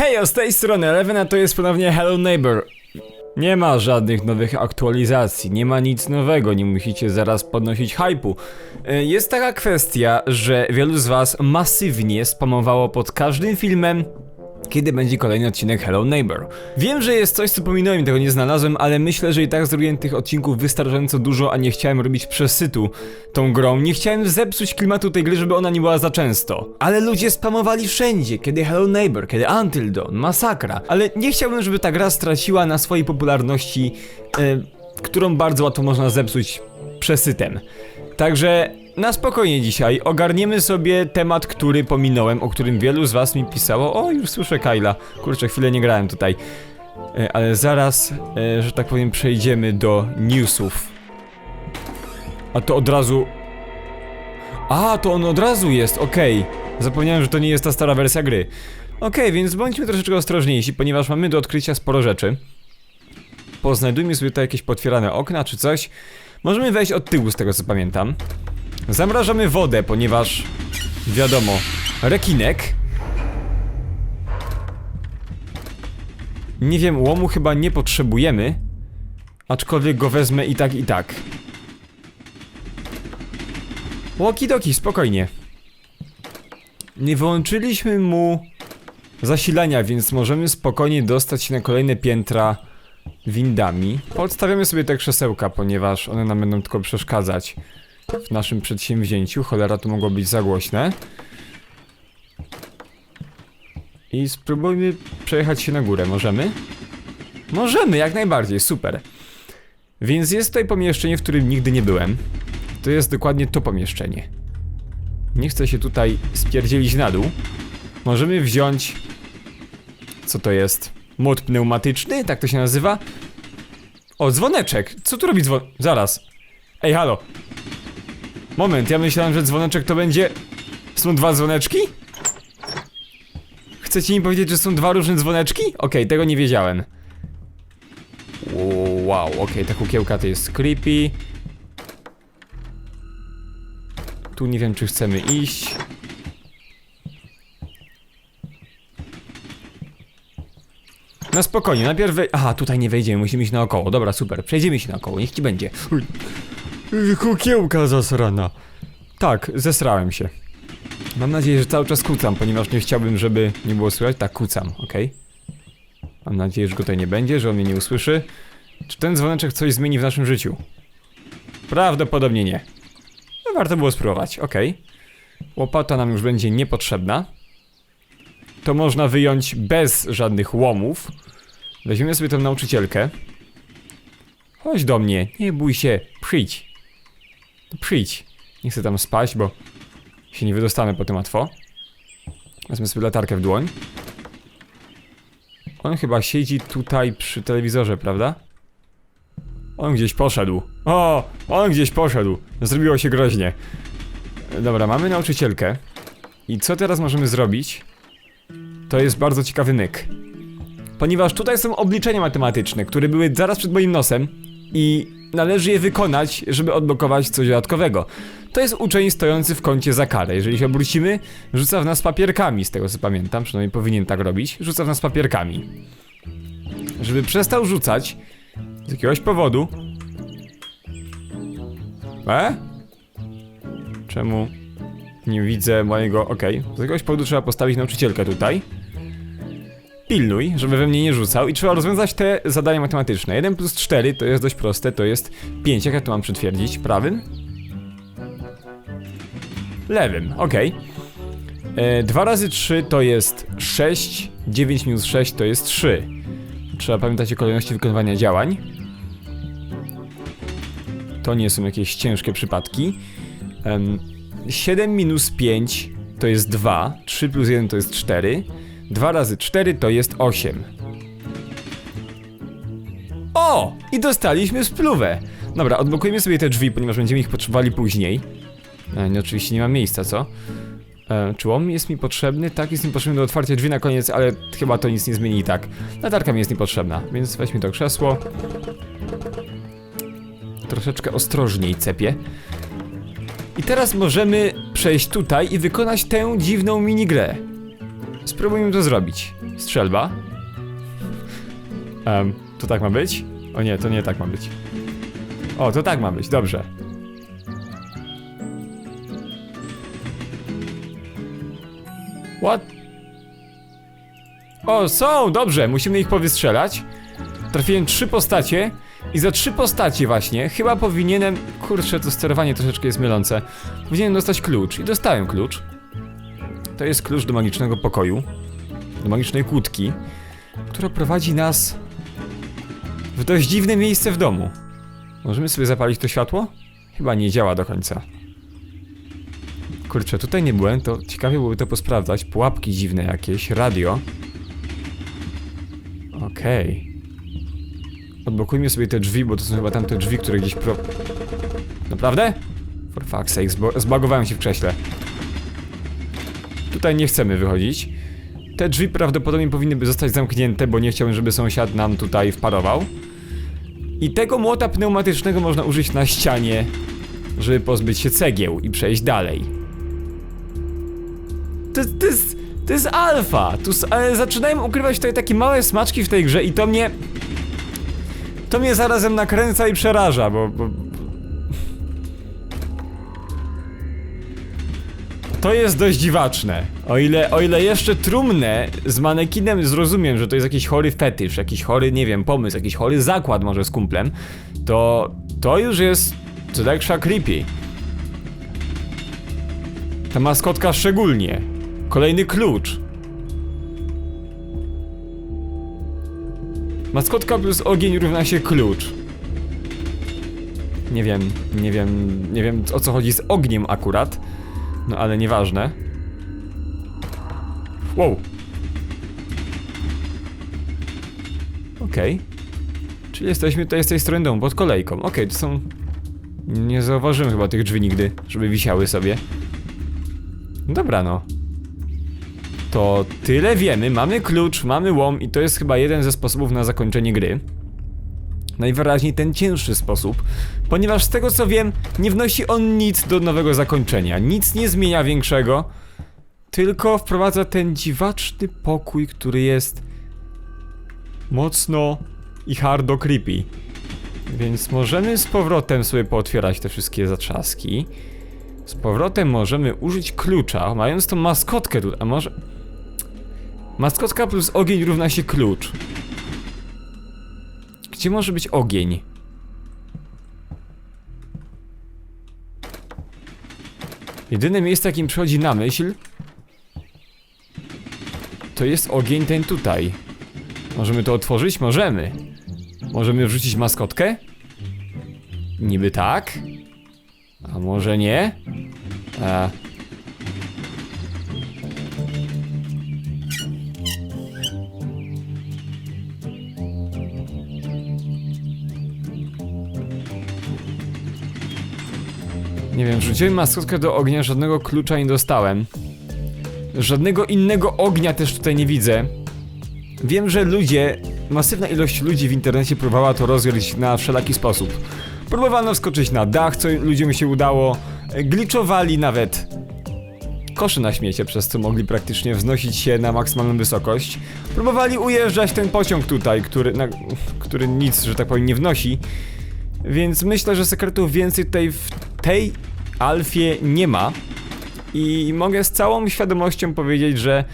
Hej, z tej strony Eleven, a to jest ponownie Hello Neighbor. Nie ma żadnych nowych aktualizacji, nie ma nic nowego, nie musicie zaraz podnosić hypu. Y, Jest taka kwestia, że wielu z was masywnie spamowało pod każdym filmem kiedy będzie kolejny odcinek Hello Neighbor. Wiem, że jest coś, co pominąłem i tego nie znalazłem, ale myślę, że i tak zrobiłem tych odcinków wystarczająco dużo, a nie chciałem robić przesytu tą grą. Nie chciałem zepsuć klimatu tej gry, żeby ona nie była za często. Ale ludzie spamowali wszędzie, kiedy Hello Neighbor, kiedy Until Dawn, masakra. Ale nie chciałbym, żeby ta gra straciła na swojej popularności, e, którą bardzo łatwo można zepsuć przesytem. Także na spokojnie dzisiaj ogarniemy sobie temat, który pominąłem, o którym wielu z was mi pisało. O, już słyszę Kyla. Kurczę, chwilę nie grałem tutaj. E, ale zaraz, e, że tak powiem, przejdziemy do newsów. A to od razu... A, to on od razu jest, okej. Zapomniałem, że to nie jest ta stara wersja gry. Okej, więc bądźmy troszeczkę ostrożniejsi, ponieważ mamy do odkrycia sporo rzeczy. Poznajdujmy sobie tutaj jakieś potwierane okna czy coś. Możemy wejść od tyłu, z tego co pamiętam. Zamrażamy wodę, ponieważ wiadomo, rekinek. Nie wiem, łomu chyba nie potrzebujemy, aczkolwiek go wezmę i tak i tak. Łokidoki, spokojnie. Nie wyłączyliśmy mu zasilania, więc możemy spokojnie dostać się na kolejne piętra windami. Podstawiamy sobie te krzesełka, ponieważ one nam będą tylko przeszkadzać w naszym przedsięwzięciu. Cholera, to mogło być za głośne. I spróbujmy przejechać się na górę. Możemy? Możemy, jak najbardziej, super. Więc jest tutaj pomieszczenie, w którym nigdy nie byłem. To jest dokładnie to pomieszczenie. Nie chcę się tutaj spierdzielić na dół. Możemy wziąć... Co to jest? Młot pneumatyczny? Tak to się nazywa? O, dzwoneczek! Co tu robi dzwon... Zaraz. Ej, halo. Moment, ja myślałem, że dzwoneczek to będzie... Są dwa dzwoneczki? Chcecie mi powiedzieć, że są dwa różne dzwoneczki? Okej, tego nie wiedziałem. Wow, okej, ta kukiełka to jest creepy. Tu nie wiem, czy chcemy iść. Na spokojnie, najpierw wej... Aha, tutaj nie wejdziemy, musimy iść naokoło. Dobra, super, przejdziemy się naokoło, niech ci będzie. Kukiełka zasrana. Tak, zesrałem się. Mam nadzieję, że cały czas kucam, ponieważ nie chciałbym, żeby nie było słychać. Tak, kucam, okej. Mam nadzieję, że go tutaj nie będzie, że on mnie nie usłyszy. Czy ten dzwoneczek coś zmieni w naszym życiu? Prawdopodobnie nie. No, warto było spróbować, okej. Łopata nam już będzie niepotrzebna. To można wyjąć bez żadnych łomów. Weźmiemy sobie tę nauczycielkę. Chodź do mnie, nie bój się, przyjdź. No przyjdź. Nie chcę tam spać, bo się nie wydostanę po tym łatwo. Wezmę sobie latarkę w dłoń. On chyba siedzi tutaj przy telewizorze, prawda? On gdzieś poszedł. O, on gdzieś poszedł. Zrobiło się groźnie. Dobra, mamy nauczycielkę. I co teraz możemy zrobić? To jest bardzo ciekawy myk. Ponieważ tutaj są obliczenia matematyczne, które były zaraz przed moim nosem i należy je wykonać, żeby odblokować coś dodatkowego. To jest uczeń stojący w kącie za karę. Jeżeli się obrócimy, rzuca w nas papierkami, z tego co pamiętam, przynajmniej powinien tak robić. Rzuca w nas papierkami. Żeby przestał rzucać z jakiegoś powodu. E? Czemu nie widzę mojego. Okej. Z jakiegoś powodu trzeba postawić nauczycielkę tutaj. Pilnuj, żeby we mnie nie rzucał i trzeba rozwiązać te zadania matematyczne. 1 plus 4 to jest dość proste, to jest 5. Jak ja to mam przytwierdzić? Prawym? Lewym, okej. E, 2 razy 3 to jest 6, 9 minus 6 to jest 3. Trzeba pamiętać o kolejności wykonywania działań. To nie są jakieś ciężkie przypadki. Em, 7 minus 5 to jest 2, 3 plus 1 to jest 4, 2 razy 4 to jest 8. O! I dostaliśmy spluwę! Dobra, odblokujemy sobie te drzwi, ponieważ będziemy ich potrzebowali później. E, nie, oczywiście nie ma miejsca, co? E, czy łom jest mi potrzebny? Tak, jest mi potrzebny do otwarcia drzwi na koniec, ale chyba to nic nie zmieni i tak. Latarka mi jest niepotrzebna, więc weźmy to krzesło. Troszeczkę ostrożniej cepię. I teraz możemy przejść tutaj i wykonać tę dziwną minigrę. Spróbujmy to zrobić. Strzelba. Em, to tak ma być? O nie, to nie tak ma być. O, to tak ma być, dobrze. What? O, są, dobrze, musimy ich powystrzelać. Trafiłem trzy postacie i za trzy postacie właśnie chyba powinienem... Kurczę, to sterowanie troszeczkę jest mylące. Powinienem dostać klucz i dostałem klucz. To jest klucz do magicznego pokoju, do magicznej kłódki, która prowadzi nas w dość dziwne miejsce w domu. Możemy sobie zapalić to światło? Chyba nie działa do końca. Kurczę, tutaj nie byłem, to ciekawie byłoby to posprawdzać. Pułapki dziwne jakieś, radio. Okej. Odblokujmy sobie te drzwi, bo to są chyba tamte drzwi, które gdzieś pro... Naprawdę? For fuck's sake, zbagowałem się w krześle. Tutaj nie chcemy wychodzić. Te drzwi prawdopodobnie powinny zostać zamknięte, bo nie chciałbym, żeby sąsiad nam tutaj wparował. I tego młota pneumatycznego można użyć na ścianie, żeby pozbyć się cegieł i przejść dalej. To, to, jest, to jest alfa! Tu, ale zaczynają ukrywać tutaj takie małe smaczki w tej grze i to mnie... To mnie zarazem nakręca i przeraża, bo... bo To jest dość dziwaczne. O ile, o ile jeszcze trumnę z manekinem zrozumiem, że to jest jakiś chory fetysz, jakiś chory, nie wiem, pomysł, jakiś chory zakład może z kumplem, to to już jest co najlepsza creepy. Ta maskotka szczególnie. Kolejny klucz. Maskotka plus ogień równa się klucz. Nie wiem, nie wiem, nie wiem o co chodzi z ogniem akurat. No ale nieważne. Wow. Okej. Czyli jesteśmy tutaj z tej strony domu, pod kolejką. Okej, to są... Nie zauważyłem chyba tych drzwi nigdy, żeby wisiały sobie. Dobra no. To tyle wiemy, mamy klucz, mamy łom i to jest chyba jeden ze sposobów na zakończenie gry. Najwyraźniej ten cięższy sposób, ponieważ z tego co wiem, nie wnosi on nic do nowego zakończenia, nic nie zmienia większego, tylko wprowadza ten dziwaczny pokój, który jest mocno i hardo creepy. Więc możemy z powrotem sobie pootwierać te wszystkie zatrzaski. Z powrotem możemy użyć klucza, mając tą maskotkę tu, a może... Maskotka plus ogień równa się klucz. Gdzie może być ogień? Jedyne miejsce, jakim przychodzi na myśl, to jest ogień ten tutaj. Możemy to otworzyć? Możemy. Możemy wrzucić maskotkę? Niby tak. A może nie? A. Nie wiem, wrzuciłem maskotkę do ognia, żadnego klucza nie dostałem. Żadnego innego ognia też tutaj nie widzę. Wiem, że ludzie, masywna ilość ludzi w internecie próbowała to rozgryźć na wszelaki sposób. Próbowano wskoczyć na dach, co ludziom się udało. Glitchowali nawet kosze na śmiecie, przez co mogli praktycznie wznosić się na maksymalną wysokość. Próbowali ujeżdżać ten pociąg tutaj, który, na, który nic, że tak powiem, nie wnosi. Więc myślę, że sekretów więcej tutaj w tej alfie nie ma. I mogę z całą świadomością powiedzieć, że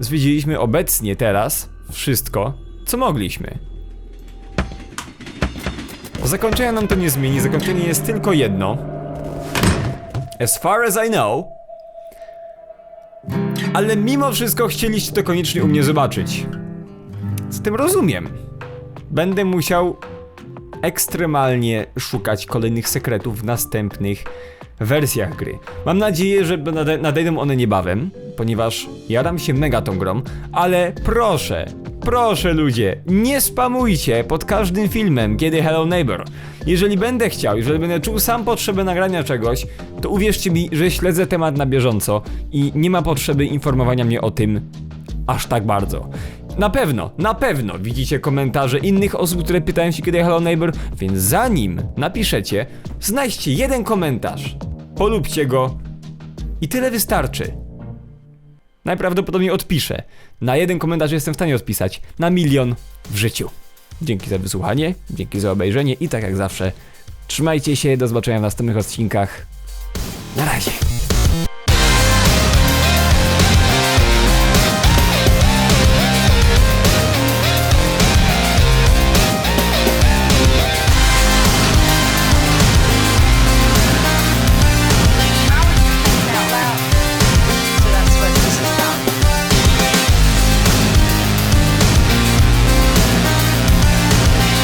zwiedziliśmy obecnie teraz wszystko, co mogliśmy. Zakończenia nam to nie zmieni, zakończenie jest tylko jedno. As far as I know. Ale mimo wszystko chcieliście to koniecznie u mnie zobaczyć. Z tym rozumiem. Będę musiał ekstremalnie szukać kolejnych sekretów w następnych wersjach gry. Mam nadzieję, że nade- nadejdą one niebawem, ponieważ jaram się mega tą grą, ale proszę, proszę ludzie, nie spamujcie pod każdym filmem, kiedy Hello Neighbor. Jeżeli będę chciał, jeżeli będę czuł sam potrzebę nagrania czegoś, to uwierzcie mi, że śledzę temat na bieżąco i nie ma potrzeby informowania mnie o tym aż tak bardzo. Na pewno, na pewno widzicie komentarze innych osób, które pytają się kiedy Hello Neighbor, więc zanim napiszecie, znajdźcie jeden komentarz, polubcie go i tyle wystarczy. Najprawdopodobniej odpiszę. Na jeden komentarz jestem w stanie odpisać. Na milion w życiu. Dzięki za wysłuchanie, dzięki za obejrzenie i tak jak zawsze, trzymajcie się, do zobaczenia w następnych odcinkach. Na razie.